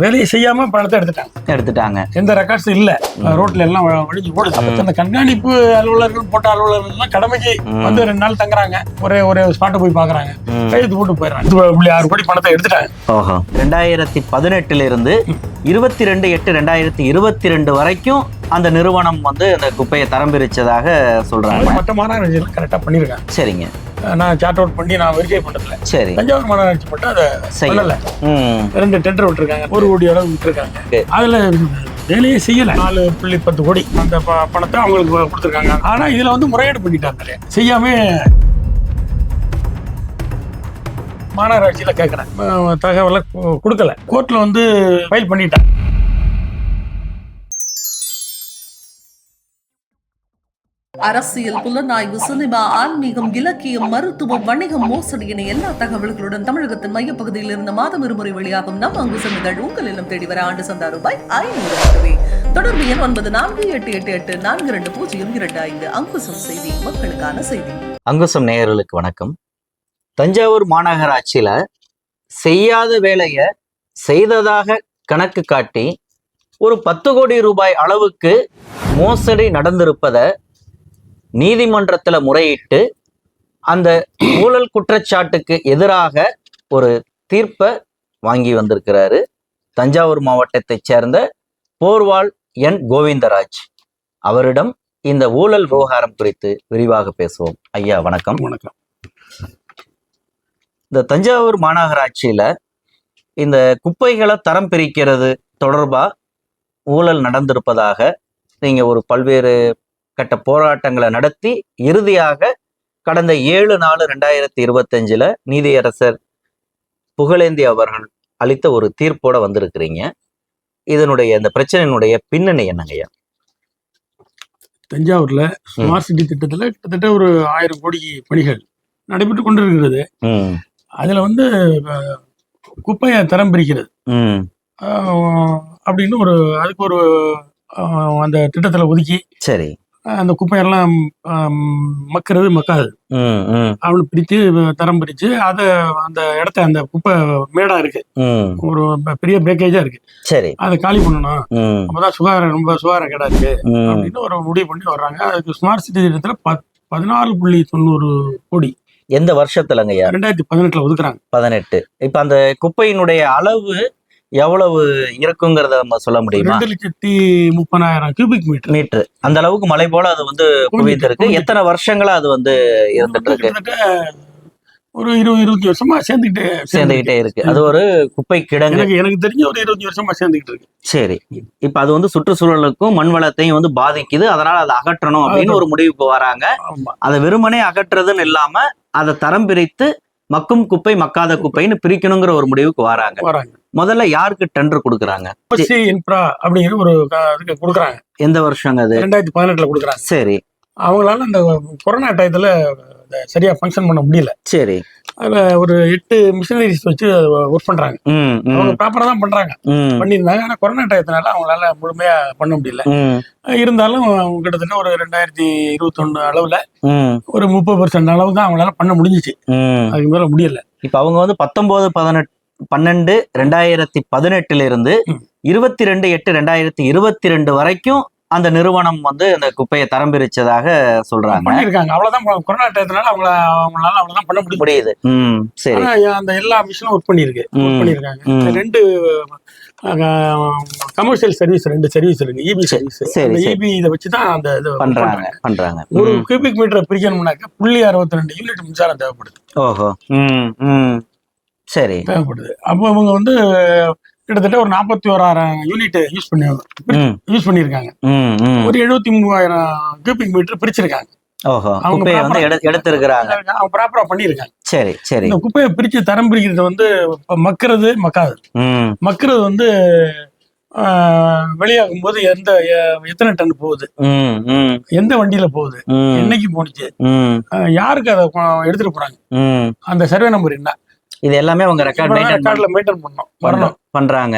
வேலையை செய்யாம பணத்தை எடுத்துட்டாங்க. எடுத்துட்டாங்க. எந்த ரெக்கார்ட்ஸ் இல்ல. ரோட்ல எல்லாம் வழிஞ்சு அப்ப அந்த கண்காணிப்பு அலுவலர்கள் போட்ட அலுவலர்கள் கடமைக்கு வந்து ரெண்டு நாள் தங்குறாங்க. ஒரே ஒரே ஸ்பாட்டை போய் பாக்குறாங்க. கையெழுத்து போட்டு போயிடுறாங்க. ஆறு கோடி பணத்தை எடுத்துட்டாங்க. ரெண்டாயிரத்தி பதினெட்டுல இருந்து இருபத்தி ரெண்டு எட்டு ரெண்டாயிரத்தி இருபத்தி ரெண்டு வரைக்கும் அந்த நிறுவனம் வந்து அந்த குப்பையை தரம் பிரிச்சதாக சொல்றாங்க மற்ற மாநகராட்சியில் கரெக்டா பண்ணிருக்காங்க சரிங்க. நான் சார்ட் அவுட் பண்ணி நான் வெரிஃபை பண்ணதில்ல சரி. தஞ்சாவூர் மாநகராட்சி மட்டும் அதை செய்யல. ரெண்டு டெண்டர் விட்டுருக்காங்க. ஒரு கோடி அளவு விட்டுருக்காங்க. அதுல வேலையே செய்யல. நாலு புள்ளி பத்து கோடி அந்த பணத்தை அவங்களுக்கு கொடுத்துருக்காங்க. ஆனா இதுல வந்து முறையீடு பண்ணிட்டாங்க. செய்யாம மாநகராட்சியில கேட்கறேன் தகவலை கொடுக்கல. கோர்ட்ல வந்து ஃபைல் பண்ணிட்டாங்க. அரசியல் புலனாய்வு சினிமா ஆன்மீகம் இலக்கியம் மருத்துவம் வணிகம் மோசடி என எல்லா தகவல்களுடன் தமிழகத்தின் மையப்பகுதியில் இருந்து மாதம் இருமுறை வெளியாகும் நம் அங்கு இதழ் உங்கள் இல்லம் தேடி வர ஆண்டு சந்தா ரூபாய் ஐநூறு மட்டுமே தொடர்பு எண் ஒன்பது நான்கு எட்டு எட்டு எட்டு நான்கு இரண்டு பூஜ்ஜியம் இரண்டு ஐந்து. அங்குசம் செய்தி மக்களுக்கான செய்தி. அங்குசம் நேயர்களுக்கு வணக்கம். தஞ்சாவூர் மாநகராட்சியில செய்யாத வேலையை செய்ததாக கணக்கு காட்டி ஒரு பத்து கோடி ரூபாய் அளவுக்கு மோசடி நடந்திருப்பதை நீதிமன்றத்துல முறையிட்டு அந்த ஊழல் குற்றச்சாட்டுக்கு எதிராக ஒரு தீர்ப்பை வாங்கி வந்திருக்கிறாரு தஞ்சாவூர் மாவட்டத்தைச் சேர்ந்த போர்வால் என் கோவிந்தராஜ். அவரிடம் இந்த ஊழல் விவகாரம் குறித்து விரிவாக பேசுவோம். ஐயா வணக்கம். வணக்கம். இந்த தஞ்சாவூர் மாநகராட்சியில இந்த குப்பைகளை தரம் பிரிக்கிறது தொடர்பா ஊழல் நடந்திருப்பதாக நீங்க ஒரு பல்வேறு கட்ட போராட்டங்களை நடத்தி இறுதியாக கடந்த ஏழு நாலு ரெண்டாயிரத்தி இருபத்தஞ்சுல நீதியரசர் புகழேந்தி அவர்கள் அளித்த ஒரு தீர்ப்போட வந்திருக்கிறீங்க. இதனுடைய இந்த பிரச்சனையினுடைய பின்னணி என்னங்கய்யா தஞ்சாவூர்ல ஸ்மார்ட் சிட்டி திட்டத்துல கிட்டத்தட்ட ஒரு ஆயிரம் கோடி பணிகள் நடைபெற்று கொண்டிருக்கிறது. அதுல வந்து குப்பையை தரம் பிரிக்கிறது. அப்படின்னு ஒரு அதுக்கு ஒரு அந்த திட்டத்துல ஒதுக்கி சரி. அந்த குப்பையெல்லாம் மக்கிறது மக்காது. அவனு பிரித்து தரம் பிரித்து அதை அந்த இடத்த அந்த குப்பை மேடா இருக்கு. ஒரு பெரிய பேக்கேஜா இருக்கு. சரி. அதை காலி பண்ணணும். அப்பதான் சுகாதாரம் ரொம்ப சுகாதார கேடா இருக்கு. அப்படின்னு ஒரு முடிவு பண்ணி வர்றாங்க. அதுக்கு ஸ்மார்ட் சிட்டி திட்டத்துல பத் பதினாலு புள்ளி தொண்ணூறு கோடி. எந்த வருஷத்துலங்கய்யா? ரெண்டாயிரத்தி பதினெட்டுல ஒதுக்குறாங்க. பதினெட்டு. இப்ப அந்த குப்பையினுடைய அளவு எவ்வளவு இருக்குங்கிறத நம்ம சொல்ல முடியுமா? லட்சத்தி முப்பதாயிரம் கியூபிக் மீட்டர் மீட்டர் அந்த அளவுக்கு மலை போல அது வந்து குவிந்திருக்கு. எத்தனை வருஷங்களா அது வந்து இருந்துட்டு இருக்கு ஒரு இருபது இருபத்தி வருஷமா சேர்ந்துக்கிட்டு சேர்ந்துகிட்டே இருக்கு. அது ஒரு குப்பை கிடங்கு. எனக்கு எனக்கு தெரிஞ்ச ஒரு இருபத்தி வருஷமா சேர்ந்துக்கிட்டு இருக்கு. சரி. இப்ப அது வந்து சுற்றுச்சூழலுக்கும் மண் வளத்தையும் வந்து பாதிக்குது. அதனால அதை அகற்றணும் அப்படின்னு ஒரு முடிவுக்கு வராங்க. அதை வெறுமனே அகற்றுறதுன்னு இல்லாம அதை தரம் பிரித்து மக்கும் குப்பை மக்காத குப்பைன்னு பிரிக்கணுங்கிற ஒரு முடிவுக்கு வராங்க. வராங்க. முதல்ல யாருக்கு டெண்டர் கொடுக்குறாங்க? சி இன்ஃப்ரா அப்படிங்கிற ஒரு இதுக்கு கொடுக்குறாங்க. எந்த வருஷங்க அது? ரெண்டாயிரத்தி பதினெட்டுல கொடுக்குறாங்க. சரி. அவங்களால அந்த கொரோனா டயத்துல சரியா ஃபங்க்ஷன் பண்ண முடியல. சரி. அதுல ஒரு எட்டு மிஷினரிஸ் வச்சு ஒர்க் பண்றாங்க. அவங்க ப்ராப்பரா தான் பண்றாங்க. பண்ணியிருந்தாங்க. ஆனா கொரோனா டயத்தினால அவங்களால முழுமையா பண்ண முடியல. இருந்தாலும் அவங்க கிட்டத்தட்ட ஒரு ரெண்டாயிரத்தி இருபத்தொன்னு அளவுல ஒரு முப்பது பர்சன்ட் அளவு தான் அவங்களால பண்ண முடிஞ்சிச்சு. அதுக்கு மேல முடியல. இப்ப அவங்க வந்து பத்தொன்பது பதினெட்டு பன்னெண்டு ரெண்டாயிரத்தி பதினெட்டுல இருந்து. இருபத்தி ரெண்டு எட்டு ரெண்டாயிரத்தி இருபத்தி ரெண்டு வரைக்கும் அந்த நிறுவனம் வந்து அந்த குப்பையை தரம் பிரிச்சதாக சொல்றாங்க. பண்ணியிருக்காங்க. அவ்வளவுதான் கொரோனா டயத்தினால அவங்கள அவங்களால அவ்வளவுதான் பண்ண முடியும் முடியுது. ம் சரி. அந்த எல்லா மிஷினும் ஒர்க் பண்ணியிருக்கு. ம். ஒர்க். இந்த ரெண்டு கமர்ஷியல் சர்வீஸ் ரெண்டு சர்வீஸ் இருக்கு. இபி சர்வீஸ் சரி, அந்த. இபி இதை வச்சு தான் அந்த இது பண்றாங்க பண்றாங்க. ஒரு. கியூபிக் மீட்டர் பிரிக்கணும்னாக்க புள்ளி அறுபத்தி ரெண்டு யூனிட் மின்சாரம் தேவைப்படுது. ஓஹோ. சரி. தேவைப்படுது. அப்போ அவங்க வந்து கிட்டத்தட்ட ஒரு நாற்பத்தி ஓராயிரம் யூனிட் யூஸ் பண்ணி யூஸ் பண்ணியிருக்காங்க. ஒரு எழுபத்தி மூவாயிரம் கியூபிக் மீட்டர் பிரிச்சிருக்காங்க. ப்ராப்பரா பண்ணியிருக்காங்க. சரி சரி. இந்த குப்பையை பிரிச்சு தரம் பிரிக்கிறது வந்து மக்கிறது மக்காது. மக்கிறது வந்து வெளியாகும் போது எந்த எத்தனை டன் போகுது? எந்த வண்டியில போகுது? என்னைக்கு போனுச்சு யாருக்கு அதை எடுத்துட்டு போறாங்க? அந்த சர்வே நம்பர் என்ன? இது எல்லாமே அவங்க ரெக்கார்ட் ரெக்கார்ட்ல மெயின்டைன் வரணும் பண்றாங்க.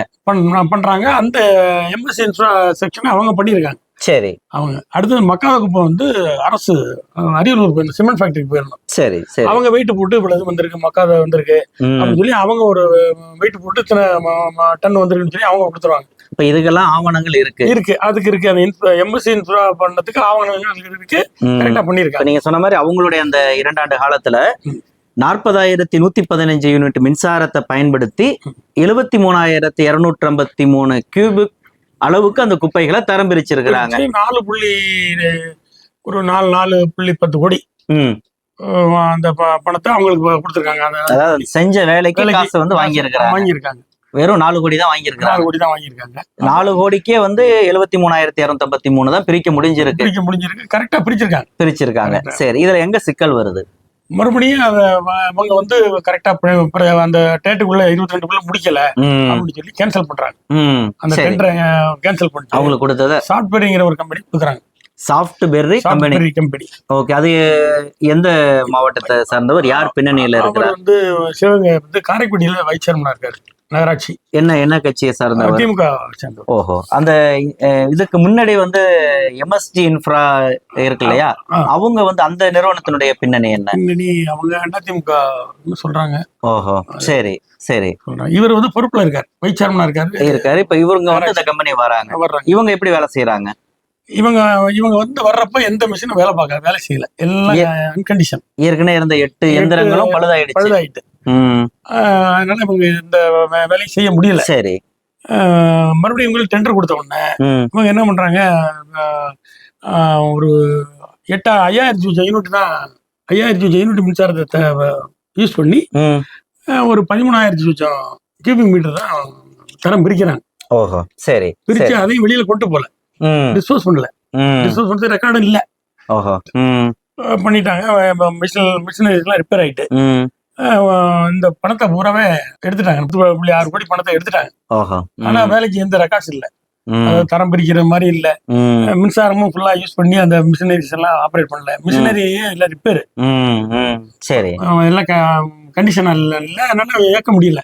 பண்றாங்க. அந்த எம்எஸ்சி செக்ஷன் அவங்க பண்ணியிருக்காங்க. சரி. அவங்க அடுத்தது மக்காத குப்பை வந்து அரசு அரியலூர் போயிருந்தோம். சிமெண்ட் ஃபேக்டரிக்கு போயிருந்தோம். சரி சரி. அவங்க வெயிட் போட்டு இவ்வளவு இது வந்திருக்கு மக்காத வந்திருக்கு. அப்படின்னு சொல்லி அவங்க ஒரு வெயிட் போட்டு இத்தனை டன் வந்திருக்குன்னு சொல்லி அவங்க கொடுத்துருவாங்க. இப்ப இதுக்கெல்லாம் ஆவணங்கள் இருக்கு. இருக்கு. அதுக்கு இருக்கு. அந்த எம்எஸ்சி இன்ஃப்ரா பண்ணதுக்கு ஆவணங்கள் இருக்கு. கரெக்டா பண்ணிருக்காங்க நீங்க சொன்ன மாதிரி அவங்களுடைய அந்த இரண்டாண்டு காலத்துல. நாற்பதாயிரத்தி நூத்தி பதினஞ்சு யூனிட் மின்சாரத்தை பயன்படுத்தி எழுபத்தி மூணாயிரத்தி இருநூற்றி ஐம்பத்தி மூணு கியூபிக் அளவுக்கு அந்த குப்பைகளை தரம் பிரிச்சிருக்கிறாங்க நாலு புள்ளி ஒரு நாலு நாலு புள்ளி பத்து கோடி. அந்த பணத்தை அவங்களுக்கு கொடுத்துருக்காங்க. அதாவது செஞ்ச வேலைக்கு காசு வந்து வாங்கியிருக்கிறாங்க. வாங்கியிருக்காங்க. வெறும் நாலு கோடி தான் வாங்கியிருக்கிறாங்க. நாலு கோடி தான் வாங்கியிருக்காங்க. நாலு கோடிக்கே வந்து எழுபத்தி மூணாயிரத்தி இருநூத்தி ஐம்பத்தி மூணு தான் பிரிக்க முடிஞ்சிருக்கு. பிரிக்க முடிஞ்சிருக்கு. கரெக்டா பிரிச்சிருக்காங்க. பிரிச்சிருக்காங்க. சரி இதுல எங்க சிக்கல் வருது? மறுபடியும் அத அவங்க வந்து கரெக்டா அந்த டேட்டுக்குள்ள இருபத்தி ரெண்டுக்குள்ள முடிக்கல அப்படின்னு சொல்லி கேன்சல் பண்றாங்க. அந்த டெண்டரை கேன்சல் பண்ணிட்டு அவங்களுக்கு கொடுத்தத சாஃப்ட்வேர்ங்கிற ஒரு கம்பெனி கொடுக்குறாங்க. Softberry company software company okay அது எந்த மாவட்டத்தை சார்ந்தவர்? யார் பின்னணியில இருக்கிறார்? வந்து சிவகங்கை வந்து காரைக்குடியில வைஸ் சேர்மனா இருக்காரு. நகராட்சி. என்ன என்ன கட்சியை சார்ந்தவர்? திமுக ஓஹோ. அந்த இதுக்கு முன்னாடி வந்து எம்எஸ்டி இன்ஃப்ரா இருக்கு இல்லையா. அவங்க வந்து அந்த நிறுவனத்தினுடைய பின்னணி என்ன? பின்னணி அவங்க அதிமுக சொல்றாங்க. ஓஹோ. சரி சரி. இவர் வந்து பொறுப்புல இருக்காரு. வைஸ் சேர்மனா இருக்காரு. இருக்காரு. இப்ப இவங்க வந்து இந்த கம்பெனி வராங்க. இவங்க எப்படி வேலை செய்யறாங்க இவங்க இவங்க வந்து வர்றப்ப எந்த மிஷினும் வேலை பார்க்க வேலை செய்யல. எல்லாம் அன்கண்டிஷன் ஏற்கனவே இருந்த எட்டு எந்திரங்களும் பழுதாயிடுச்சு. பழுதாயிட்டு. அதனால இவங்க இந்த வேலையை செய்ய முடியல. சரி. மறுபடியும் இவங்களுக்கு டெண்டர் கொடுத்த உடனே இவங்க என்ன பண்றாங்க? ஒரு எட்டா ஐயாயிரத்தி யூனிட் தான் ஐயாயிரத்தி யூனிட் மின்சாரத்தை யூஸ் பண்ணி ஒரு பதிமூணாயிரத்தி சொச்சம் கியூபிக் மீட்டர் தான் தரம் பிரிக்கிறாங்க. ஓஹோ. சரி. பிரிச்சு அதையும் வெளியில கொண்டு போல. டிஸ்போஸ் பண்ணல. டிஸ்போஸ் பண்ணது ரெக்கார்டும் இல்ல. பண்ணிட்டாங்க. மிஷின் மிஷினரிஸ்லாம் ரிப்பேர் ஆயிட்டு. இந்த பணத்தை பூராவே எடுத்துட்டாங்க. பத்து புள்ளி ஆறு கோடி பணத்தை எடுத்துட்டாங்க. ஆனா வேலைக்கு எந்த ரெக்கார்ட்ஸ் இல்ல. தரம் பிரிக்கிற மாதிரி இல்ல. மின்சாரமும் ஃபுல்லா யூஸ் பண்ணி அந்த மிஷினரிஸ் எல்லாம் ஆப்ரேட் பண்ணல. மிஷினரி இல்ல ரிப்பேர் சரி. எல்லாம் கண்டிஷன் இல்ல. அதனால இயக்க முடியல.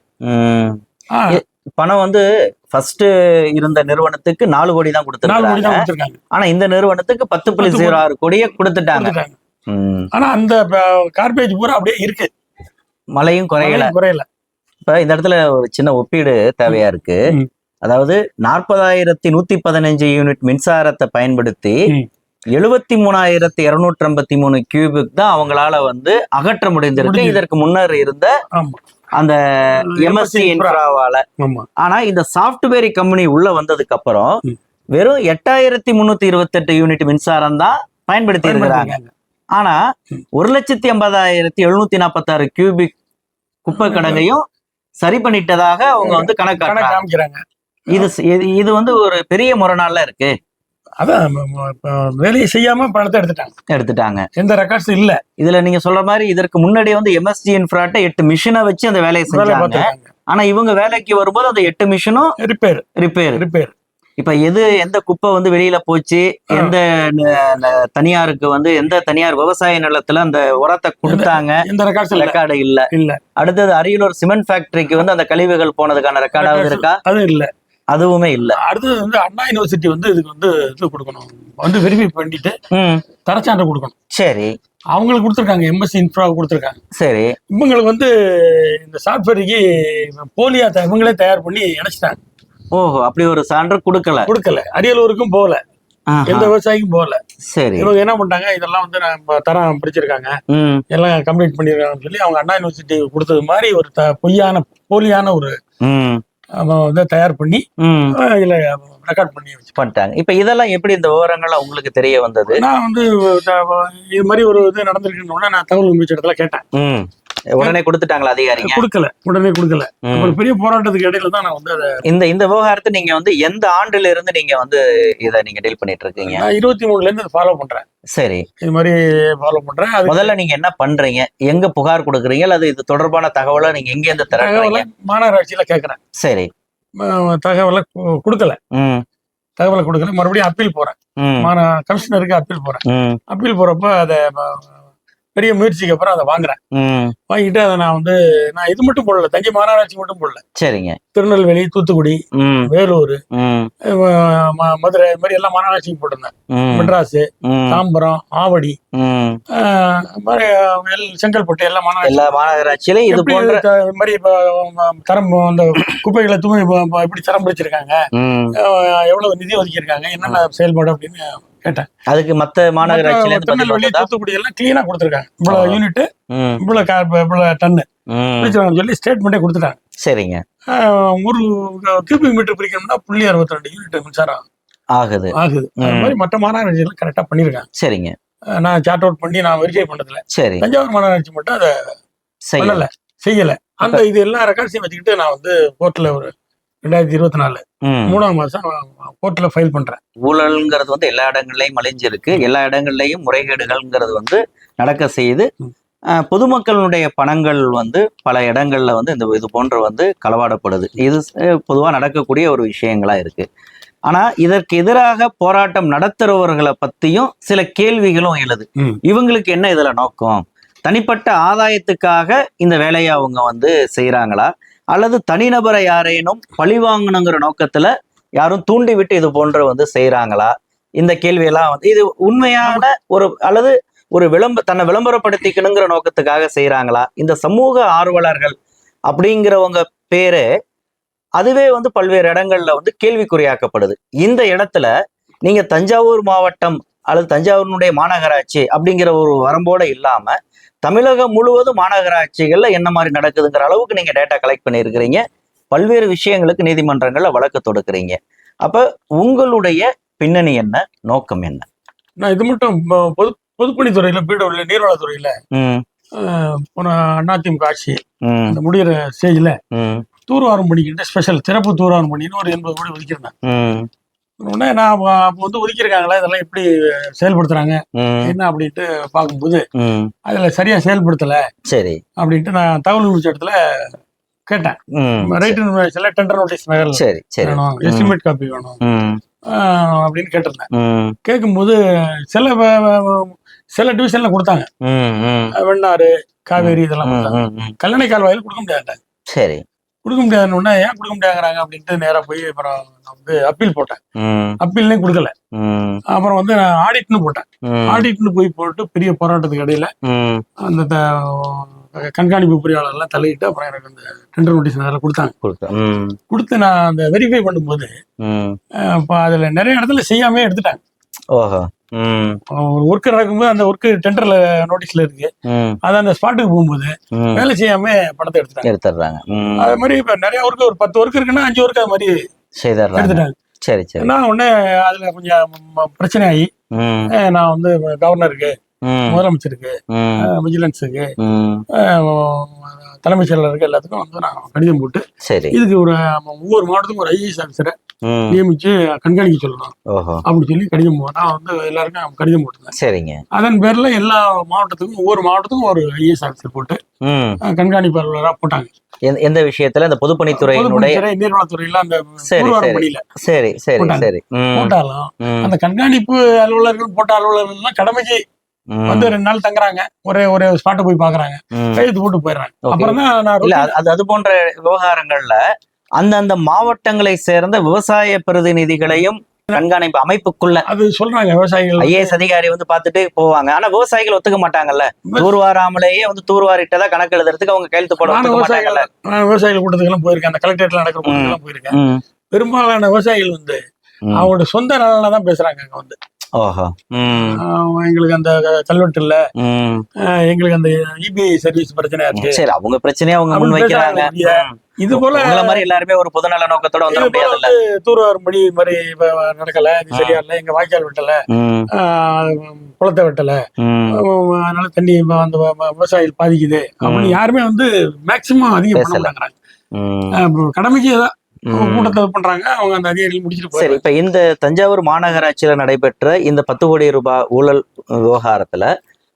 பணம் வந்து ஃபர்ஸ்ட் இருந்த நிறுவனத்துக்கு நாலு கோடி தான் கொடுத்துருக்காங்க. ஆனா இந்த நிறுவனத்துக்கு பத்து புள்ளி ஜீரோ ஆறு கோடியை கொடுத்துட்டாங்க. ஆனா அந்த கார்பேஜ் பூரா அப்படியே இருக்கு. மழையும் குறையல. குறையல. இப்ப இந்த இடத்துல ஒரு சின்ன ஒப்பீடு தேவையா இருக்கு. அதாவது நாற்பதாயிரத்தி நூத்தி பதினஞ்சு யூனிட் மின்சாரத்தை பயன்படுத்தி. எழுபத்தி மூணாயிரத்தி இருநூற்றி ஐம்பத்தி மூணு கியூபிக் தான் அவங்களால வந்து அகற்ற முடிந்திருக்கு. இதற்கு முன்னர் இருந்த அந்த எம்எஸ்சி. இன்ஃப்ராவால ஆனா இந்த சாஃப்ட்வேர் கம்பெனி உள்ள வந்ததுக்கு அப்புறம். வெறும் எட்டாயிரத்தி முன்னூத்தி இருபத்தெட்டு யூனிட் மின்சாரம் தான் பயன்படுத்தி இருக்கிறாங்க. ஆனா. ஒரு லட்சத்தி எண்பதாயிரத்தி எழுநூத்தி நாற்பத்தாறு கியூபிக் குப்பை கடங்கையும் சரி பண்ணிட்டதாக அவங்க வந்து கணக்கு இது- இது வந்து ஒரு பெரிய முரணால இருக்கு அதான் வேலையை செய்யாம பணத்தை எடுத்துட்டாங்க. எடுத்துட்டாங்க. எந்த ரெக்கார்ட்ஸ் இல்ல. இதுல நீங்க சொல்ற மாதிரி இதற்கு முன்னாடி வந்து எம்எஸ்டி இன்ஃப்ராட்ட எட்டு மிஷினை வச்சு அந்த வேலையை வேலை செஞ்சாங்க. ஆனா இவங்க வேலைக்கு வரும்போது அந்த எட்டு மிஷினும் ரிப்பேர் ரிப்பேர் ரிப்பேர் இப்ப எது எந்த குப்பை வந்து வெளியில போச்சு. எந்த தனியாருக்கு வந்து எந்த தனியார் விவசாய நிலத்துல அந்த உரத்தை கொடுத்தாங்க? எந்த ரெக்கார்ட்ஸ் இல்ல. ரெக்கார்டு இல்ல. இல்ல. அடுத்தது அரியலூர் சிமெண்ட் ஃபேக்டரிக்கு வந்து அந்த கழிவுகள் போனதுக்கான ரெக்கார்டாவது இருக்கா? அது இல்ல. அதுவுமே இல்ல. அடுத்தது வந்து அண்ணா யூனிவர்சிட்டி வந்து இதுக்கு வந்து இது கொடுக்கணும். வந்து வெரிஃபை பண்ணிட்டு தரச்சான்று கொடுக்கணும். சரி. அவங்களுக்கு கொடுத்துருக்காங்க எம்எஸ்சி இன்ஃப்ரா கொடுத்துருக்காங்க. சரி. இவங்களுக்கு வந்து இந்த சாஃப்ட்வேருக்கு போலியா த- இவங்களே தயார் பண்ணி இணைச்சிட்டாங்க. ஓஹோ அப்படி ஒரு சான்று கொடுக்கல. கொடுக்கல. அரியலூருக்கும் போகல. எந்த விவசாயிக்கும் போகல. சரி. இவங்க என்ன பண்ணிட்டாங்க இதெல்லாம் வந்து நம்ம தரம் பிடிச்சிருக்காங்க. எல்லாம் கம்ப்ளீட் பண்ணிருக்காங்கன்னு சொல்லி அவங்க அண்ணா யூனிவர்சிட்டி கொடுத்தது மாதிரி ஒரு பொய்யான போலியான ஒரு வந்து தயார் பண்ணி இதுல ரெக்கார்ட் பண்ணி வச்சு பண்ணிட்டாங்க. இப்ப இதெல்லாம் எப்படி இந்த விவரங்கள் உங்களுக்கு தெரிய வந்தது? நான் வந்து இது மாதிரி ஒரு இது நடந்திருக்குன்னு நான் தகவல் உண்மை இடத்துல கேட்டேன் உடனே கொடுத்துட்டாங்களா அதிகாரிங்க? கொடுக்கல. உடனே கொடுக்கல. அப்புறம் பெரிய போராட்டத்துக்கு இடையில தான் நான் வந்து அதை இந்த இந்த விவகாரத்தை நீங்க வந்து எந்த ஆண்டுல இருந்து நீங்க வந்து இத நீங்க டீல் பண்ணிட்டு இருக்கீங்க நான் இருபத்தி மூணுல இருந்து ஃபாலோ பண்றேன். சரி. இது மாதிரி ஃபாலோ பண்றேன். முதல்ல நீங்க என்ன பண்றீங்க? எங்க புகார் கொடுக்குறீங்க? அல்லது இது தொடர்பான தகவலை நீங்க எங்க இருந்து திரட்டுறீங்க மாநகராட்சியில கேட்கறேன். சரி. தகவலை கொடுக்கல. தகவலை கொடுக்கல. மறுபடியும் அப்பீல் போறேன். கமிஷனருக்கு அப்பீல் போறேன். அப்பீல் போறப்ப அதை பெரிய முயற்சிக்கு அப்புறம் அதை வாங்குறேன். வாங்கிட்டு அதை நான் வந்து நான் இது மட்டும் போடல தஞ்சை மாநகராட்சி மட்டும் போடல. சரிங்க. திருநெல்வேலி தூத்துக்குடி வேலூர் மதுரை இது மாதிரி எல்லா மாநகராட்சிக்கும் போட்டிருந்தேன். மெட்ராஸ் தாம்பரம் ஆவடி செங்கல்பட்டு எல்லா மாநகராட்சி எல்லா மாநகராட்சியிலும் இது போன்ற மாதிரி தரம் அந்த குப்பைகளை தூய்மை எப்படி தரம் பிடிச்சிருக்காங்க. எவ்வளவு நிதி ஒதுக்கியிருக்காங்க என்னென்ன செயல்பாடு அப்படின்னு கேட்டேன். அதுக்கு மத்த மாநகராட்சியில திருநெல்வேலி தூத்துக்குடி எல்லாம் கிளீனா கொடுத்துருக்காங்க. இவ்வளவு. யூனிட் இவ்வளவு இவ்வளவு டன்னு ம். பிடிச்சிருக்காங்கன்னு சொல்லி ஸ்டேட்மெண்ட்டே கொடுத்துட்டாங்க. சரிங்க. ஒரு கியூபிக் மீட்டர் பிரிக்கணும்னா புள்ளி அறுபத்தி ரெண்டு யூனிட் மின்சாரம். ஆகுது. ஆகுது. அது. மாதிரி மற்ற மாநகராட்சிகள் கரெக்டா பண்ணிருக்காங்க. சரிங்க. நான் சார்ட் அவுட் பண்ணி நான் வெரிஃபை பண்ணதுல சரி. தஞ்சாவூர் மாநகராட்சி மட்டும் அதை செய்யல. செய்யல. அந்த இது எல்லா ரெக்கார்ட்ஸையும் வச்சுக்கிட்டு நான் வந்து கோர்ட்ல ஒரு ரெண்டாயிரத்தி இருபத்தி நாலு. மூணாம் மாசம் கோர்ட்ல ஃபைல் பண்றேன். ஊழல்ங்கிறது வந்து எல்லா இடங்கள்லயும் மலிஞ்சிருக்கு. எல்லா இடங்கள்லயும் முறைகேடுகள்ங்கிறது வந்து நடக்க செய்யுது. பொதுமக்களுடைய பணங்கள் வந்து பல இடங்கள்ல வந்து இந்த இது போன்று வந்து களவாடப்படுது. இது அஹ், பொதுவா நடக்கக்கூடிய ஒரு விஷயங்களா இருக்கு. ஆனா இதற்கு எதிராக போராட்டம் நடத்துறவர்களை பத்தியும் சில கேள்விகளும் எழுது. இவங்களுக்கு என்ன இதுல நோக்கம்? தனிப்பட்ட ஆதாயத்துக்காக இந்த வேலையை அவங்க வந்து செய்யறாங்களா அல்லது தனிநபரை யாரேனும் பழிவாங்கணுங்கிற நோக்கத்துல யாரும் தூண்டி விட்டு இது போன்ற வந்து செய்யறாங்களா இந்த கேள்வியெல்லாம் வந்து இது உண்மையான ஒரு அல்லது ஒரு விளம்ப தன்னை விளம்பரப்படுத்திக்கணுங்கிற நோக்கத்துக்காக செய்யறாங்களா இந்த சமூக ஆர்வலர்கள் அப்படிங்கிறவங்க பேரு அதுவே வந்து பல்வேறு இடங்கள்ல வந்து கேள்விக்குறியாக்கப்படுது. இந்த இடத்துல நீங்க தஞ்சாவூர் மாவட்டம் அல்லது தஞ்சாவூரினுடைய மாநகராட்சி அப்படிங்கிற ஒரு வரம்போட இல்லாம தமிழகம் முழுவதும் மாநகராட்சிகள்ல என்ன மாதிரி நடக்குதுங்கிற அளவுக்கு நீங்க டேட்டா கலெக்ட் பண்ணியிருக்கிறீங்க. பல்வேறு விஷயங்களுக்கு நீதிமன்றங்கள்ல வழக்கு தொடுக்கிறீங்க. அப்ப உங்களுடைய பின்னணி என்ன? நோக்கம் என்ன? நான் இது மட்டும் பொது பொதுப்பணித்துறையில பீடவுல நீர்வளத்துறையில போன அதிமுக ஆட்சி அந்த முடிகிற ஸ்டேஜ்ல தூர்வாரம் பண்ணிக்கிட்டு ஸ்பெஷல் சிறப்பு தூர்வாரம் பண்ணின்னு ஒரு எண்பது கோடி ஒதுக்கியிருந்தேன் உடனே நான் அப்ப வந்து ஒதுக்கியிருக்காங்களா இதெல்லாம் எப்படி செயல்படுத்துறாங்க என்ன அப்படின்ட்டு பார்க்கும்போது அதுல சரியா செயல்படுத்தல சரி. அப்படின்ட்டு நான் தகவல் குறிச்ச இடத்துல கேட்டேன் ரைட் சில டெண்டர் நோட்டீஸ் நகல் சரி சரி. வேணும். எஸ்டிமேட் காப்பி வேணும். அப்படின்னு கேட்டிருந்தேன். கேட்கும்போது சில சில டிவிஷன்ல கொடுத்தாங்க. வெண்ணாறு காவேரி இதெல்லாம் கொடுத்தாங்க. கல்லணை கால்வாயில் கொடுக்க முடியாதுட்டாங்க சரி. கொடுக்க முடியாதுன்னு ஏன் கொடுக்க முடியாதுங்கிறாங்க அப்படின்ட்டு நேரா போய் அப்புறம் நான் வந்து அப்பீல் போட்டேன். ம். அப்பீல்லையும் கொடுக்கல. அப்புறம் வந்து நான் ஆடிட்னு போட்டேன். ஆடிட்னு போய் போட்டு பெரிய போராட்டத்துக்கு இடையில அந்த கண்காணிப்பு பொறியாளர்லாம் தலையிட்டு அப்புறம் எனக்கு அந்த டெண்டர் நோட்டீஸ் அதில் கொடுத்தாங்க. கொடுத்து நான் அந்த வெரிஃபை பண்ணும்போது இப்போ அதில் நிறைய இடத்துல செய்யாமே எடுத்துட்டாங்க ஒர்க் நடக்கும்போது அந்த ஒர்க்கு டெண்டர்ல நோட்டீஸ்ல இருக்கு. அது அந்த ஸ்பாட்டுக்கு போகும்போது வேலை செய்யாம பணத்தை எடுத்துட்டாங்க. எடுத்துடுறாங்க. அது மாதிரி இப்ப நிறைய ஒர்க் ஒரு பத்து ஒர்க் இருக்குன்னா அஞ்சு ஒர்க் அது மாதிரி எடுத்துட்டாங்க. சரி சரி. நான் உடனே அதுல கொஞ்சம் பிரச்சனை ஆகி நான் வந்து கவர்னருக்கு முதலமைச்சருக்கு விஜிலன்ஸுக்கு தலைமைச் செயலருக்கு எல்லாத்துக்கும் வந்து நான் கடிதம் போட்டு சரி. இதுக்கு ஒரு ஒவ்வொரு மாவட்டத்துக்கும் ஒரு ஐஏஎஸ் ஆஃபீஸரை நியமிச்சு கண்காணிக்க சொல்லணும். அப்படின்னு சொல்லி கடிதம் நான் வந்து எல்லாருக்கும் கடிதம் போட்டிருந்தேன். சரிங்க. அதன் பேர்ல எல்லா மாவட்டத்துக்கும் ஒவ்வொரு மாவட்டத்துக்கும் ஒரு ஐஏஎஸ் ஆஃபீஸர் போட்டு ம். அஹ், கண்காணிப்பு அலுவலராக போட்டாங்க எந்த- விஷயத்துல? இந்த பொதுப்பணித்துறையினுடைய பொதுப்பணித்துறை நீர்வளத்துறையில அந்த. பணியில சரி சரி. சரி. போட்டாலும் அந்த கண்காணிப்பு அலுவலர்கள் போட்ட அலுவலர்கள்லாம் கடமைக்கு வந்து ரெண்டு நாள் தங்குறாங்க. ஒரே ஒரே ஸ்பாட்டை போய் பாக்குறாங்க. கையெழுத்து போட்டு போயிடுறாங்க. அப்புறம் தான் அது போன்ற விவகாரங்கள்ல அந்தந்த மாவட்டங்களை சேர்ந்த விவசாய பிரதிநிதிகளையும் கண்காணிப்பு அமைப்புக்குள்ள அது சொல்றாங்க விவசாயிகள் ஐஏஎஸ் அதிகாரி வந்து பார்த்துட்டு போவாங்க. ஆனா விவசாயிகள் ஒத்துக்க மாட்டாங்கல்ல. தூர்வாராமலேயே வந்து தூர்வாரிட்டதா கணக்கு எழுதுறதுக்கு அவங்க கையெழுத்து போட விவசாயிகள் மாட்டாங்கல்ல. நான் விவசாயிகள் கூட்டத்துக்கெல்லாம் போயிருக்கேன். அந்த கலெக்டரேட்ல நடக்கிற போயிருக்கேன். பெரும்பாலான விவசாயிகள் வந்து. அவங்களோட சொந்த நலனை தான் பேசுறாங்க அங்க வந்து. ஓஹோ எங்களுக்கு அந்த கல்வெட்டு இல்ல. எங்களுக்கு அந்த இபிஐ சர்வீஸ் பிரச்சனை இருக்கு. சரி அவங்க பிரச்சனையை அவங்க முன் வைக்கிறாங்க. இது போல உங்களை மாதிரி எல்லாருமே ஒரு பொதுநல நோக்கத்தோட போல முடியாதுல்ல. வந்து தூர்வாரும்படி மாதிரி நடக்கல. இது சரியா இல்ல. எங்க வாய்க்கால் வெட்டல. குளத்தை வெட்டல. அதனால தண்ணி அந்த விவசாயிகள் பாதிக்குது. அப்படின்னு யாருமே வந்து மேக்சிமம் அதிகம் பண்ண. மாட்டாங்க கடமைக்கு தான். கூட்டத்தை பண்றாங்க அவங்க அந்த அதிகாரிகள் முடிச்சிட்டு சரி இப்ப இந்த தஞ்சாவூர் மாநகராட்சியில நடைபெற்ற இந்த பத்து கோடி ரூபாய் ஊழல் விவகாரத்துல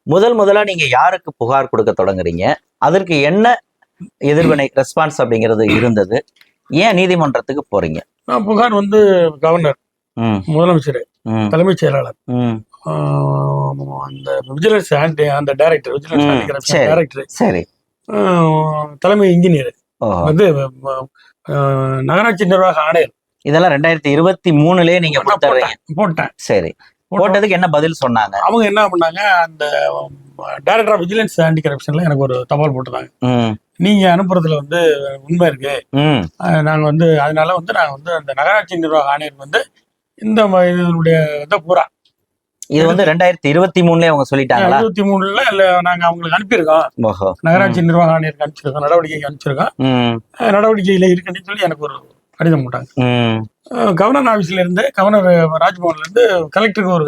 முதல் முதலா நீங்க யாருக்கு புகார் கொடுக்க தொடங்குறீங்க? அதற்கு என்ன எதிர்வினை ரெஸ்பான்ஸ் அப்படிங்கிறது இருந்தது. ஏன் நீதிமன்றத்துக்கு போறீங்க? நான் புகார் வந்து கவர்னர் முதலமைச்சர் தலைமைச் செயலாளர். அந்த விஜிலன்ஸ் அந்த டைரக்டர் விஜிலன்ஸ். டைரக்டர் சரி. தலைமை இன்ஜினியர் வந்து நகராட்சி நிர்வாக ஆணையர். இதெல்லாம் ரெண்டாயிரத்தி இருபத்தி மூணுலயே நீங்க போட்டேன் சரி. போட்டதுக்கு என்ன பதில் சொன்னாங்க? அவங்க என்ன பண்ணாங்க அந்த டைரக்டர் ஆஃப் விஜிலன்ஸ் ஆன்டி கரப்ஷன்ல எனக்கு ஒரு தபால் போட்டுருந்தாங்க. நீங்க அனுப்புறதுல வந்து உண்மை இருக்கு. நாங்க வந்து அதனால வந்து நாங்க வந்து அந்த நகராட்சி நிர்வாக ஆணையர் வந்து இந்த இதனுடைய இதை பூரா இது வந்து ரெண்டாயிரத்தி இருபத்தி மூணுலயே அவங்க சொல்லிட்டாங்களா? இருபத்தி மூணுல இல்ல நாங்க அவங்களுக்கு அனுப்பியிருக்கோம். நகராட்சி நிர்வாக ஆணையருக்கு அனுப்பிச்சிருக்கோம் நடவடிக்கைக்கு அனுப்பிச்சிருக்கோம். நடவடிக்கையில இருக்குன்னு சொல்லி எனக்கு ஒரு கடிதம் போட்டாங்க. கவர்னர் ஆபீஸ்ல இருந்து கவர்னர் ராஜ்பவன்ல இருந்து கலெக்டருக்கு ஒரு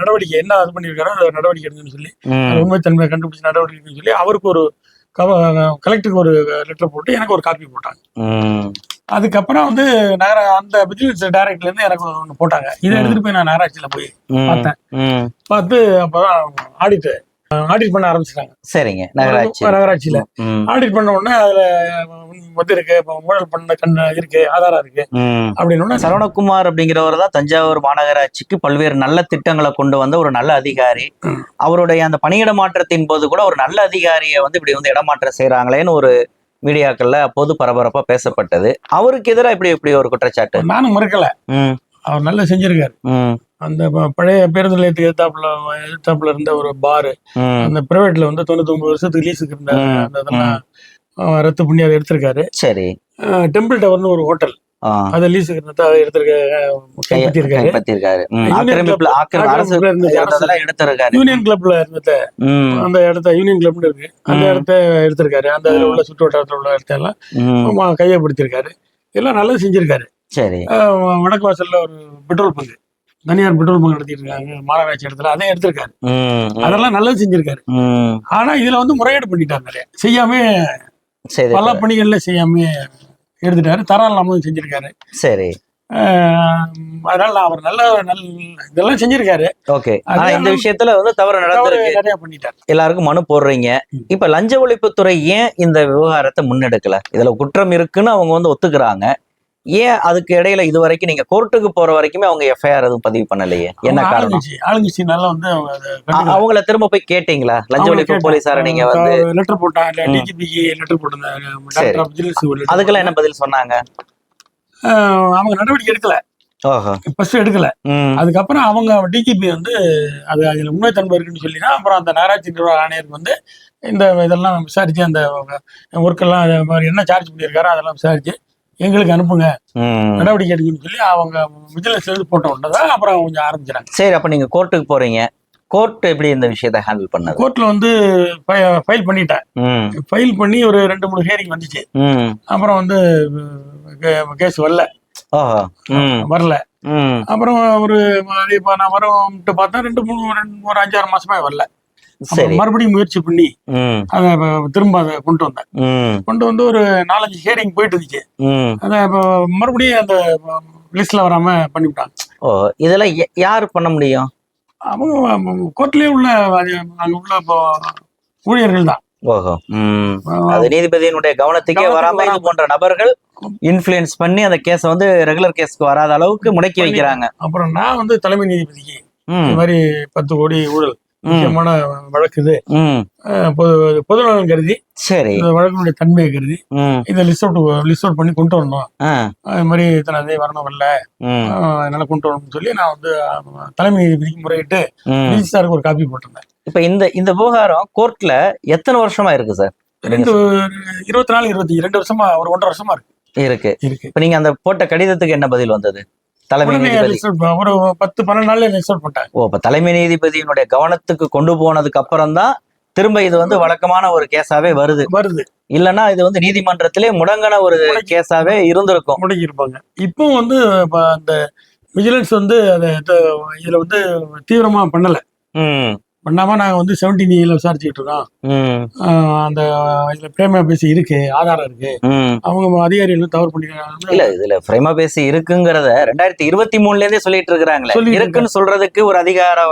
நடவடிக்கை என்ன இது பண்ணியிருக்காரோ நடவடிக்கை எடுங்கன்னு சொல்லி அது ம் உண்மைத்தன்மை கண்டுபிடிச்ச நடவடிக்கைன்னு சொல்லி அவருக்கு ஒரு கலெக்டருக்கு ஒரு லெட்டர் போட்டு எனக்கு ஒரு காப்பி போட்டாங்க. அதுக்கப்புறம் வந்து நகர அந்த விஜிலன்ஸ் டைரக்டர்ல இருந்து எனக்கு ஒன்று போட்டாங்க. இதை. எடுத்துட்டு போய் நான் நகராட்சியில போய் பார்த்தேன். பார்த்து அப்பதான் ஆடிட் ஆடிட் பண்ண ஆரம்பிச்சிட்டாங்க. சரிங்க. நகராட்சி. நகராட்சியில. ஆடிட் பண்ண உடனே அதுல வந்து இருக்கு இப்போ ஊழல் பண்ண கண் இருக்கு ஆதாரம் இருக்கு. அப்படின்னு சரவணகுமார் அப்படிங்கிறவர் தான் தஞ்சாவூர் மாநகராட்சிக்கு பல்வேறு நல்ல திட்டங்களை கொண்டு வந்த ஒரு நல்ல அதிகாரி. அவருடைய அந்த பணியிட மாற்றத்தின் போது கூட ஒரு நல்ல அதிகாரியை வந்து இப்படி வந்து இடமாற்றம் செய்றாங்களேன்னு ஒரு மீடியாக்கள்ல அப்போது பரபரப்பா பேசப்பட்டது. அவருக்கு எதிராக இப்படி இப்படி ஒரு குற்றச்சாட்டு? நானும் மறுக்கல. அவர் நல்லா செஞ்சிருக்காரு. அந்த பழைய பேருந்து நிலையத்துக்கு எதிர்த்தாப்புல எதிர்த்தாப்புல இருந்த ஒரு பாரு அந்த பிரைவேட்ல வந்து தொண்ணூத்தி ஒன்பது வருஷத்துக்கு லீஸுக்கு இருந்த அந்த இதெல்லாம் ரத்து பண்ணி அதை எடுத்திருக்காரு. சரி. டெம்பிள் டவர்னு ஒரு ஹோட்டல் அதை ம், யூனியன் கிளப்ல இருந்த அந்த இடத்த யூனியன் கிளப்னு இருக்கு. அந்த. இடத்த எடுத்திருக்காரு. அந்த உள்ள சுற்று வட்டாரத்துல உள்ள இடத்த எல்லாம் கையப்படுத்திருக்காரு எல்லாம் நல்லா செஞ்சிருக்காரு. சரி. வடக்கு வாசல்ல ஒரு பெட்ரோல் பங்கு தனியார் பெட்ரோல் பங்கு நடத்திட்டு இருக்காங்க. மாநகராட்சி இடத்துல அதையும் எடுத்திருக்காரு. அதெல்லாம் நல்லா செஞ்சிருக்காரு. ஆனா இதுல வந்து முறையீடு பண்ணிட்டாரு நிறைய. செய்யாம பல பணிகள்ல செய்யாம எடுத்துட்டாரு. இல்லாம செஞ்சிருக்காரு. சரி. அதனால அவர் நல்ல நல்ல இதெல்லாம் செஞ்சிருக்காரு. ஓகே. ஆனா இந்த விஷயத்துல வந்து தவறு நடந்திருக்கு. நிறைய பண்ணிட்டாரு. எல்லாருக்கும் மனு போடுறீங்க. இப்ப லஞ்ச ஒழிப்புத்துறை ஏன் இந்த விவகாரத்தை முன்னெடுக்கல? இதுல குற்றம் இருக்குன்னு அவங்க வந்து ஒத்துக்கிறாங்க. ஏன் அதுக்கு இடையில இது வரைக்கும் நீங்க கோர்ட்டுக்கு போற வரைக்குமே அவங்க எஃப்ஐஆர் எதுவும் பதிவு பண்ணலையே? என்ன காரணம்? ஆளுங்கட்சி ஆளுங்கட்சினால வந்து. அவங்கள திரும்ப போய் கேட்டீங்களா? லஞ்ச ஒழிப்பு. போலீஸார நீங்க வந்து லெட்டர் போட்டாங்க ம். டிஜிபிக்கு லெட்டர் போட்டிருந்தாங்க. அதுக்கெல்லாம் என்ன பதில் சொன்னாங்க? அவங்க நடவடிக்கை எடுக்கல. ஃபர்ஸ்ட் எடுக்கல. அதுக்கப்புறம் அவங்க டிஜிபி வந்து அது அதுல உண்மைத்தன்மை இருக்குன்னு சொல்லி தான் அப்புறம் அந்த நகராட்சி நிர்வாக ஆணையருக்கு வந்து இந்த இதெல்லாம் விசாரிச்சு அந்த ஒர்க்கெல்லாம் என்ன சார்ஜ் பண்ணியிருக்காரோ அதெல்லாம் விசாரிச்சு எங்களுக்கு அனுப்புங்க. நடவடிக்கை எடுக்குன்னு சொல்லி அவங்க விஜிலன்ஸ் எழுதி போட்ட உடனே தான் அப்புறம் கொஞ்சம் ஆரம்பிச்சாங்க சரி அப்ப நீங்க கோர்ட்டுக்கு போறீங்க. கோர்ட் எப்படி இந்த விஷயத்தை ஹேண்டில் பண்ணது? கோர்ட்ல வந்து ஃபைல் பண்ணிட்டேன். ஃபைல் பண்ணி ஒரு ரெண்டு மூணு ஹேரிங் வந்துச்சு. அப்புறம் வந்து கேஸ் வரல. வரல. அப்புறம் ஒரு இப்போ நான் வரும்ட்டு பார்த்தா ரெண்டு மூணு ரெண்டு ஒரு அஞ்சாறு மாசமே வரல. மறுபடியும் முயற்சி பண்ணி அதை திரும்ப அதை கொண்டு வந்தேன். கொண்டு வந்து ஒரு நாலஞ்சு ஹியரிங் போயிட்டு இருந்துச்சு. அதை மறுபடியும் அந்த லிஸ்ட்ல வராம பண்ணிவிட்டாங்க ஓ இதெல்லாம் யாரு பண்ண முடியும்? அவங்க கோர்ட்லயே உள்ள அங்க உள்ள இப்போ ஊழியர்கள் தான். ஓஹோ அது நீதிபதியினுடைய கவனத்துக்கே வராம இது. போன்ற நபர்கள் இன்ஃப்ளூயன்ஸ் பண்ணி அந்த கேஸை வந்து ரெகுலர் கேஸ்க்கு வராத அளவுக்கு முடக்கி வைக்கிறாங்க. அப்புறம் நான் வந்து தலைமை நீதிபதிக்கு இந்த மாதிரி பத்து கோடி ஊழல். முக்கியமான வழக்கு இது. பொது பொதுநலன் கருதி சரி. இந்த வழக்கினுடைய தன்மையை கருதி இதை லிஸ்ட் அவுட் லிஸ்ட் அவுட் பண்ணி கொண்டு வரணும். அது மாதிரி இத்தனை இதே வரணும் அஹ் அதனால கொண்டு வரணும்னு சொல்லி நான் வந்து தலைமை நீதிபதிக்கு முறையிட்டு ரிஜிஸ்டாருக்கு ஒரு காப்பி போட்டிருந்தேன். இப்ப இந்த இந்த விவகாரம் கோர்ட்ல எத்தனை வருஷமா இருக்கு சார்? ரெண்டு இருபத்தி நாலு இருபத்தி ரெண்டு வருஷமா ஒரு ஒன்றரை வருஷமா இருக்கு. இருக்கு. இருக்கு. இப்ப நீங்க அந்த போட்ட கடிதத்துக்கு என்ன பதில் வந்தது? தலைமை நீதிபதி. ஒரு பத்து பன்னெண்டு நாள்ல அவுட் பண்ணிட்டாங்க ஓ இப்ப தலைமை நீதிபதியினுடைய கவனத்துக்கு கொண்டு போனதுக்கு அப்புறம் தான் திரும்ப இது வந்து வழக்கமான ஒரு கேஸாவே வருது. வருது. இல்லைன்னா இது வந்து நீதிமன்றத்திலே முடங்கின ஒரு கேஸாவே இருந்திருக்கும். முடங்கி இருப்பாங்க இப்போ வந்து அந்த விஜிலன்ஸ் வந்து அதை இத- இதுல வந்து தீவிரமா பண்ணல. பண்ணாம நாங்க வந்து செவன்டீன் ஏல விசாரிச்சுக்கிட்டு இருக்கோம். அந்த இதுல பிரேமா பேசி இருக்கு ஆதாரம் இருக்கு. அவங்க அதிகாரிகள் தவறு பண்ணிருக்காங்க. இல்ல இதுல பிரேமா பேசி இருக்குங்கிறத ரெண்டாயிரத்தி இருபத்தி மூணுல இருந்தே சொல்லிட்டு இருக்கிறாங்களே. இருக்குன்னு சொல்றதுக்கு ஒரு அதிகார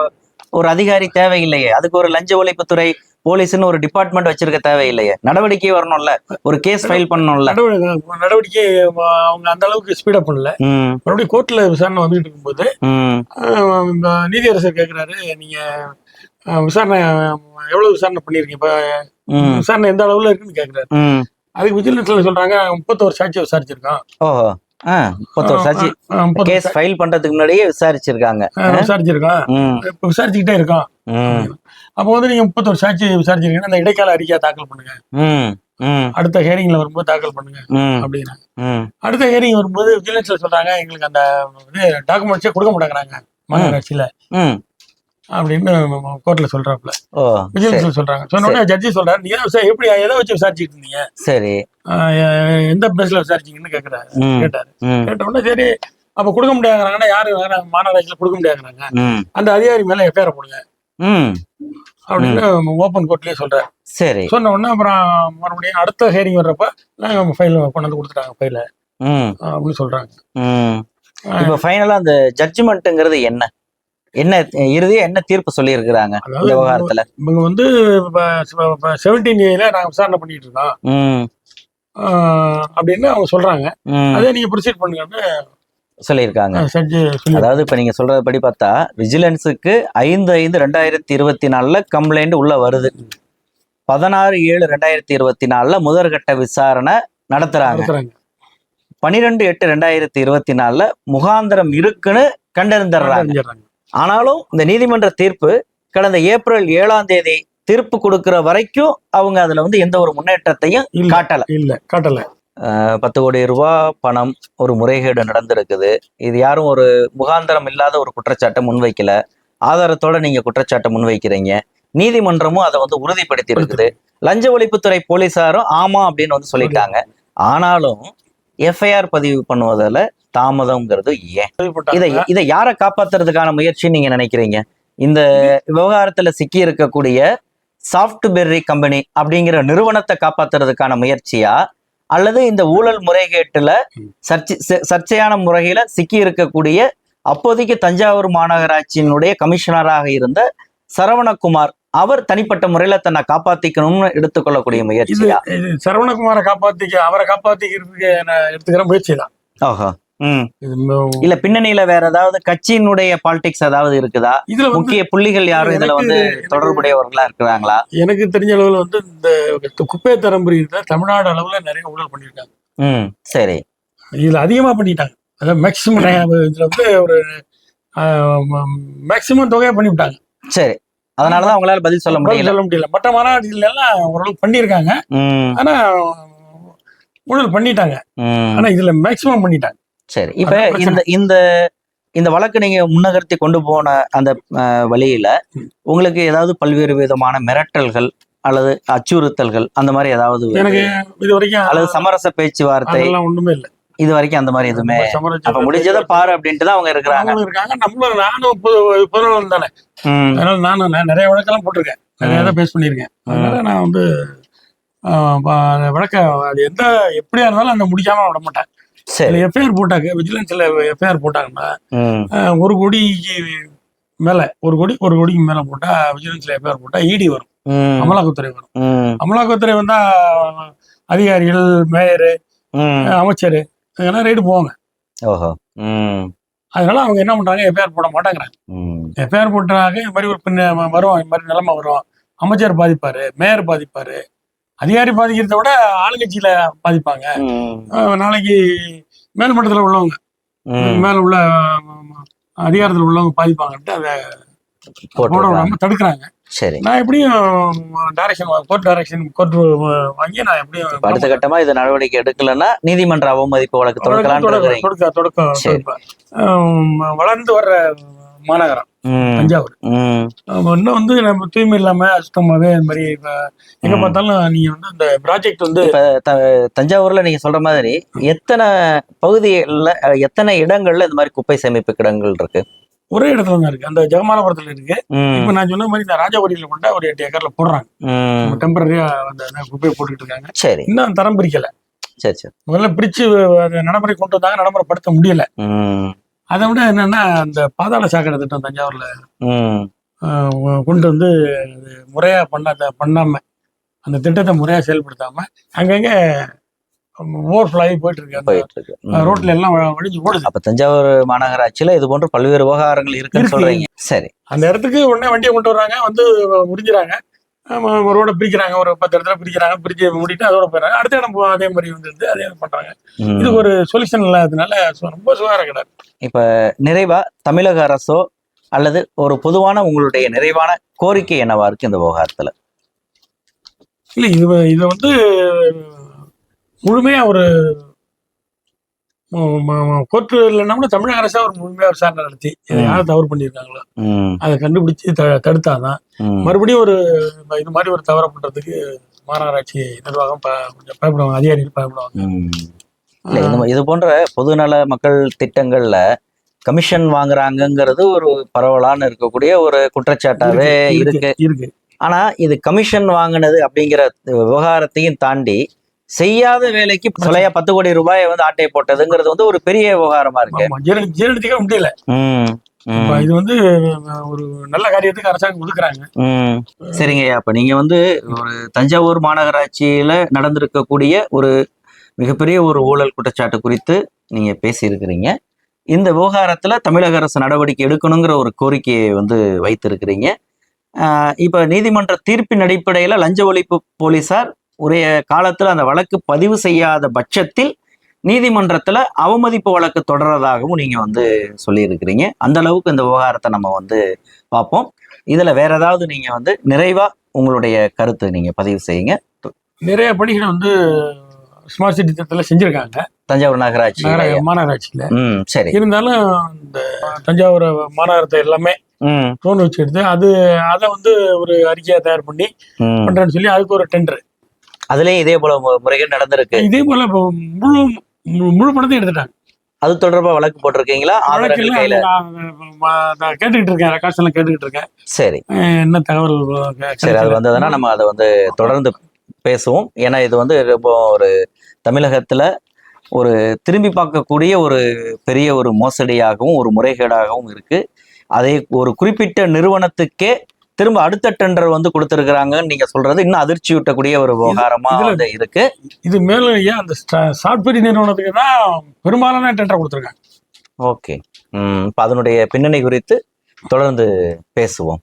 ஒரு அதிகாரி தேவையில்லையே. அதுக்கு ஒரு லஞ்ச ஒழிப்புத்துறை போலீஸ்னு ஒரு டிபார்ட்மெண்ட் வச்சிருக்க தேவையில்லையே. நடவடிக்கை வரணும்ல. ஒரு கேஸ் ஃபைல் பண்ணணும்ல. நடவடிக்கை அவங்க அந்த அளவுக்கு ஸ்பீடப் பண்ணல. மறுபடியும் கோர்ட்ல விசாரணை வந்துட்டு இருக்கும்போது நீதியரசர் கேக்குறாரு நீங்க விசாரணை எவ்வளவு விசாரணை பண்ணிருக்கீங்க? இப்ப விசாரணை எந்த அளவுல இருக்குன்னு கேக்குறாரு. அதுக்கு விஜிலன்ஸ்ல சொல்றாங்க முப்பத்தோரு சாட்சியை விசாரிச்சிருக்கோம் ஓஹோ. முப்பத்தோரு சாட்சி. கேஸ் ஃபைல் பண்றதுக்கு முன்னாடியே விசாரிச்சிருக்காங்க. விசாரிச்சிருக்கோம் இப்ப விசாரிச்சுக்கிட்டே இருக்கோம் அப்போ வந்து நீங்க முப்பத்தோரு சாட்சி விசாரிச்சிருக்கீங்கன்னா அந்த இடைக்கால அறிக்கையை தாக்கல் பண்ணுங்க. அடுத்த ஹேரிங்ல வரும்போது தாக்கல் பண்ணுங்க அப்படின்னா. அடுத்த ஹேரிங் வரும்போது விஜிலன்ஸ்ல சொல்றாங்க எங்களுக்கு அந்த இது டாக்குமெண்ட்ஸே கொடுக்க மாட்டேங்கிறாங்க மாநகராட்சியில. அப்படின்னு கோர்ட்ல சரி. விஜிலன்ஸ்ல சொல்றாங்க. சொன்ன உடனே ஜட்ஜி சொல்றாரு. நீங்க எப்படி எதை வச்சு விசாரிச்சுட்டு இருந்தீங்க? சரி. எந்த பேஸ்ல விசாரிச்சீங்கன்னு கேக்குறாரு. கேட்டாரு. கேட்ட உடனே சரி அப்ப கொடுக்க முடியாதுங்கிறாங்கன்னா யாரு மாநகராட்சியில கொடுக்க முடியாதுங்கிறாங்க. ம். அந்த அதிகாரி மேல எஃப்ஐஆர் போடுங்க. அப்படின்னு ஓப்பன் கோர்ட்லயே சொல்றாரு. சரி. சொன்ன உடனே அப்புறம் மறுபடியும் அடுத்த ஹேரிங் வர்றப்ப நாங்க ஃபைல் கொண்டு வந்து கொடுத்துட்டாங்க ஃபைல அப்படின்னு சொல்றாங்க. இப்போ ஃபைனலா அந்த ஜட்ஜ்மெண்ட்ங்கிறது என்ன? என்ன இறுதியா என்ன தீர்ப்பு சொல்லி இருக்கிறாங்க இந்த விவகாரத்துல? இவங்க வந்து செவன்டீன் ஏல நாங்க விசாரணை பண்ணிட்டு இருக்கோம். அப்படின்னு அவங்க சொல்றாங்க. அதே நீங்க ப்ரொசீட் பண்ணுங்கன்னு சொல்லியிருக்காங்க. அதாவது இப்ப நீங்க சொல்றதுபடி பார்த்தா விஜிலன்ஸுக்கு ஐந்து ஐந்து ரெண்டாயிரத்தி இருபத்தி நாலுல கம்ப்ளைண்ட் உள்ள வருது. பதினாறு ஏழு ரெண்டாயிரத்தி இருபத்தி நாலுல முதற்கட்ட விசாரணை நடத்துறாங்க. பனிரெண்டு எட்டு ரெண்டாயிரத்தி இருபத்தி நாலுல முகாந்திரம் இருக்குன்னு கண்டறிந்துடுறாங்க. ஆனாலும் இந்த நீதிமன்ற தீர்ப்பு கடந்த ஏப்ரல் ஏழாம் தேதி தீர்ப்பு கொடுக்கிற வரைக்கும் அவங்க அதுல வந்து எந்த ஒரு முன்னேற்றத்தையும். காட்டல. இல்ல காட்டல. பத்து கோடி ரூபாய் பணம் ஒரு முறைகேடு நடந்திருக்குது. இது யாரும் ஒரு முகாந்திரம் இல்லாத ஒரு குற்றச்சாட்டை முன்வைக்கல. ஆதாரத்தோட நீங்க குற்றச்சாட்டை முன்வைக்கிறீங்க. நீதிமன்றமும் அதை வந்து உறுதிப்படுத்தி இருக்குது லஞ்ச ஒழிப்புத்துறை போலீசாரும் ஆமா அப்படின்னு வந்து சொல்லிட்டாங்க. ஆனாலும் எஃப்ஐஆர் பதிவு பண்ணுவதில் தாமதம்ங்கிறது ஏன்? இதை. இதை யாரை காப்பாத்துறதுக்கான முயற்சின்னு நீங்க நினைக்கிறீங்க? இந்த விவகாரத்துல சிக்கி இருக்கக்கூடிய சாஃப்ட்பெர்ரி கம்பெனி அப்படிங்கிற நிறுவனத்தை காப்பாத்துறதுக்கான முயற்சியா? அல்லது இந்த ஊழல் முறைகேட்டுல சர்ச்சை சர்ச்சையான முறையில சிக்கி இருக்கக்கூடிய அப்போதைக்கு தஞ்சாவூர் மாநகராட்சியினுடைய கமிஷனராக இருந்த சரவணகுமார் அவர் தனிப்பட்ட முறையில தன்னை காப்பாத்திக்கணும்னு எடுத்துக்கொள்ளக்கூடிய இது சரவணகுமாரை காப்பாத்திக்க அவரை காப்பாத்திக்கிறதுக்கு எடுத்துக்கிற முயற்சி தான் ம- இல்ல பின்னணியில வேற ஏதாவது கட்சியினுடைய பாலிடிக்ஸ் ஏதாவது இருக்குதா? இதுல முக்கிய புள்ளிகள் யாரும் இதுல வந்து தொடர்புடையவர்களா இருக்கிறாங்களா? எனக்கு தெரிஞ்ச அளவுல வந்து இந்த குப்பை தரம்புரியில தமிழ்நாடு அளவுல நிறைய ஊழல் பண்ணியிருக்காங்க. ம் சரி. இதுல அதிகமா பண்ணிட்டாங்க. அதாவது மேக்சிமம் இதுல வந்து ஒரு மேக்சிமம் தொகையை பண்ணிவிட்டாங்க. சரி. அதனாலதான் அவங்களால பதில் சொல்ல முடியல. சொல்ல முடியல. மற்ற மாநாடுகள் எல்லாம் ஓரளவுக்கு பண்ணியிருக்காங்க. ஆனா ஊழல் பண்ணிட்டாங்க. ஆனா இதுல மேக்சிமம் பண்ணிட்டாங்க. சரி. இப்ப. இந்த இந்த இந்த வழக்கு நீங்க முன்னகர்த்தி கொண்டு போன அந்த வழியில. உங்களுக்கு ஏதாவது பல்வேறு விதமான மிரட்டல்கள் அல்லது அச்சுறுத்தல்கள் அந்த மாதிரி ஏதாவது எனக்கு இது வரைக்கும் அல்லது சமரச பேச்சுவார்த்தை ஒண்ணுமே இல்ல. இது வரைக்கும் அந்த மாதிரி எதுவுமே அப்ப முடிஞ்சதை பாரு அப்படின்ட்டு தான் அவங்க இருக்கிறாங்க. இருக்காங்க. நம்மளும் நானும் புது புதுநலம் தானே. அதனால நானும் நிறைய வழக்கெல்லாம் போட்டிருக்கேன். நிறைய தான் பேஸ் பண்ணியிருக்கேன். அதனால நான் வந்து வழக்க அது எந்த எப்படியா இருந்தாலும் அந்த முடிக்காம விட மாட்டேன். சரி எஃப்ஐஆர் போட்டாங்க விஜிலன்ஸ்ல எஃப்ஐஆர் போட்டாங்கன்னா ஒரு கோடிக்கு மேல ஒரு கோடி ஒரு கோடிக்கு மேல போட்டா விஜிலன்ஸ்ல எஃப்ஐஆர் போட்டா இடி வரும். ம். அமலாக்கத்துறை வரும். அமலாக்கத்துறை வந்தா அதிகாரிகள் மேயர் அமைச்சர் இதெல்லாம் ரைடு போவாங்க. அதனால அவங்க என்ன பண்றாங்க எஃப்ஐஆர் போட மாட்டாங்கிறாங்க. எஃப்ஐஆர் போட்டாங்க இந்த மாதிரி ஒரு பின்ன வரும் இந்த மாதிரி நிலைமை வரும். அமைச்சர் பாதிப்பாரு மேயர் பாதிப்பாரு. அதிகாரி பாதிக்கிறத விட ஆளுங்கட்சியில பாதிப்பாங்க. நாளைக்கு மேல்மட்டத்தில் உள்ளவங்க மேல உள்ள அதிகாரத்தில் உள்ளவங்க பாதிப்பாங்கன்ட்டு அதை போட. விடாம தடுக்கிறாங்க. சரி. நான் எப்படியும் டைரக்ஷன் கோர்ட் டைரக்ஷன் கோர்ட் வாங்கி நான் எப்படியும் அடுத்த கட்டமா இது நடவடிக்கை எடுக்கலன்னா நீதிமன்ற அவமதிப்பு வழக்கு தொடுக்கலாம்னு தொடக்க தொடக்க வளர்ந்து வர்ற மாநகரம் தஞ்சாவூர். இன்னும் வந்து நம்ம தூய்மை இல்லாம அசுத்தமாவே இந்த மாதிரி எங்க. பார்த்தாலும் நீங்க வந்து இந்த ப்ராஜெக்ட் வந்து தஞ்சாவூர்ல நீங்க சொல்ற மாதிரி எத்தனை பகுதிகள்ல எத்தனை இடங்கள்ல இந்த மாதிரி குப்பை சேமிப்பு கிடங்குகள் இருக்கு? ஒரே இடத்துல தான் இருக்கு. அந்த ஜெகமாலபுரத்துல இருக்கு. இப்ப நான் சொன்ன மாதிரி இந்த ராஜாபுரியில கொண்டா ஒரு எட்டு ஏக்கர்ல போடுறாங்க. டெம்பரரியா அந்த குப்பையை போட்டுக்கிட்டு இருக்காங்க. சரி. இன்னும் தரம் பிரிக்கல. சரி சரி. முதல்ல பிரிச்சு நடைமுறை கொண்டு வந்தாங்க. நடைமுறைப்படுத்த முடியல. அதை விட என்னன்னா அந்த பாதாள சாக்கடை திட்டம் தஞ்சாவூர்ல கொண்டு வந்து முறையா பண்ணாத பண்ணாம அந்த திட்டத்தை முறையா செயல்படுத்தாம அங்கங்க ஓவர்ஃப்ளோ ஆகி போயிட்டு இருக்கு. ரோட்ல எல்லாம் வழிஞ்சு ஓடுது. அப்ப தஞ்சாவூர் மாநகராட்சியில இது போன்ற பல்வேறு விவகாரங்கள் இருக்குன்னு இருக்கு. சொல்றீங்க. சரி. அந்த இடத்துக்கு உடனே வண்டியை கொண்டு வர்றாங்க வந்து முடிஞ்சுறாங்க. ரோட பிரிக்கிறாங்க ஒரு பத்து இடத்துல பிரிக்கிறாங்க பிரிச்சு மூடிட்டு அதோட போயிடுறாங்க. அடுத்த இடம் போ- அதே மாதிரி வந்துருது அதே பண்றாங்க. இது ஒரு சொல்யூஷன் இல்லாததுனால ரொம்ப சுகாதார கிடையாது நிறைவா தமிழக அரசோ அல்லது ஒரு பொதுவான உங்களுடைய நிறைவான கோரிக்கை என்னவா இருக்கு இந்த விவகாரத்துல? இல்ல இது இது வந்து முழுமையா ஒரு கோர்ட்டு இல்லைன்னா தமிழக அரசா ஒரு முழுமையா விசாரணை நடத்தி இதை ம். யார் தவறு பண்ணியிருக்காங்களோ? அதை கண்டுபிடிச்சு த தடுத்தாதான். மறுபடியும் ஒரு இது மாதிரி ஒரு தவறை பண்றதுக்கு மாநகராட்சி நிர்வாகம் கொஞ்சம் பயப்படுவாங்க அதிகாரிகள் பயப்படுவாங்க. இது போன்ற பொதுநல மக்கள் திட்டங்கள்ல கமிஷன் வாங்குறாங்கங்கிறது ஒரு பரவலான இருக்கக்கூடிய ஒரு குற்றச்சாட்டாவே இருக்கு. இருக்கு. ஆனா இது கமிஷன் வாங்கினது அப்படிங்கிற விவகாரத்தையும் தாண்டி செய்யாத வேலைக்கு சொலையா பத்து கோடி ரூபாயை வந்து ஆட்டை போட்டதுங்கிறது வந்து ஒரு பெரிய விவகாரமா இருக்கு. ஜீரணித்துக்க முடியல. இது வந்து ஒரு நல்ல காரியத்துக்கு அரசாங்கம் ஒதுக்குறாங்க. ம். சரிங்கய்யா. அப்ப நீங்க வந்து ஒரு தஞ்சாவூர் மாநகராட்சியில நடந்திருக்கக்கூடிய ஒரு மிகப்பெரிய ஒரு ஊழல் குற்றச்சாட்டு குறித்து நீங்க பேசியிருக்கிறீங்க. இந்த விவகாரத்துல தமிழக அரசு நடவடிக்கை எடுக்கணுங்கிற ஒரு கோரிக்கையை வந்து வைத்திருக்கிறீங்க. இப்ப நீதிமன்ற தீர்ப்பின் அடிப்படையில லஞ்ச ஒழிப்பு போலீசார் உரிய காலத்துல அந்த வழக்கு பதிவு செய்யாத பட்சத்தில் நீதிமன்றத்துல அவமதிப்பு வழக்கு தொடர்றதாகவும் நீங்க வந்து சொல்லியிருக்கிறீங்க. அந்த அளவுக்கு இந்த விவகாரத்தை நம்ம வந்து பார்ப்போம். இதுல வேற ஏதாவது நீங்க வந்து நிறைவா உங்களுடைய கருத்து நீங்க பதிவு செய்யுங்க. நிறைய பணிகளை வந்து ஸ்மார்ட் சிட்டி திட்டத்தில் செஞ்சிருக்காங்க. தஞ்சாவூர் நகராட்சி நகர மாநகராட்சியில. சரி. இருந்தாலும் இந்த தஞ்சாவூர் மாநகரத்தை எல்லாமே ம். லோன் வச்சு எடுத்து அது அதை வந்து ஒரு அறிக்கையை தயார் பண்ணி பண்றேன்னு சொல்லி அதுக்கு ஒரு டெண்டர் அதுலயும் இதே போல மு- முறைகள் நடந்திருக்கு. இதே போல முழு முழு பணத்தையும் எடுத்துட்டாங்க. அது தொடர்பா வழக்கு போட்டிருக்கீங்களா? ஆதாரங்கள் கையில கேட்டுக்கிட்டு இருக்கேன் ரெக்கார்ட்ஸ் எல்லாம் கேட்டுக்கிட்டு இருக்கேன். சரி. என்ன தகவல் சரி அது? வந்ததுன்னா நம்ம அதை வந்து தொடர்ந்து பேசுவோம். ஏன்னா இது வந்து ரொம்ப ஒரு தமிழகத்துல ஒரு திரும்பி பார்க்கக்கூடிய ஒரு பெரிய ஒரு மோசடியாகவும் ஒரு முறைகேடாகவும் இருக்கு. அதை ஒரு குறிப்பிட்ட நிறுவனத்துக்கே திரும்ப அடுத்த டெண்டர் வந்து கொடுத்துருக்குறாங்கன்னு நீங்க சொல்றது இன்னும் அதிர்ச்சி ஊட்டக்கூடிய ஒரு விவகாரமா வந்து இருக்கு. இது மேலும் ஏன் அந்த சாஃப்ட்வேர் நிறுவனத்துக்கு தான் பெரும்பாலான டெண்டர் கொடுத்துருக்காங்க. ஓகே அதனுடைய பின்னணி குறித்து தொடர்ந்து பேசுவோம்.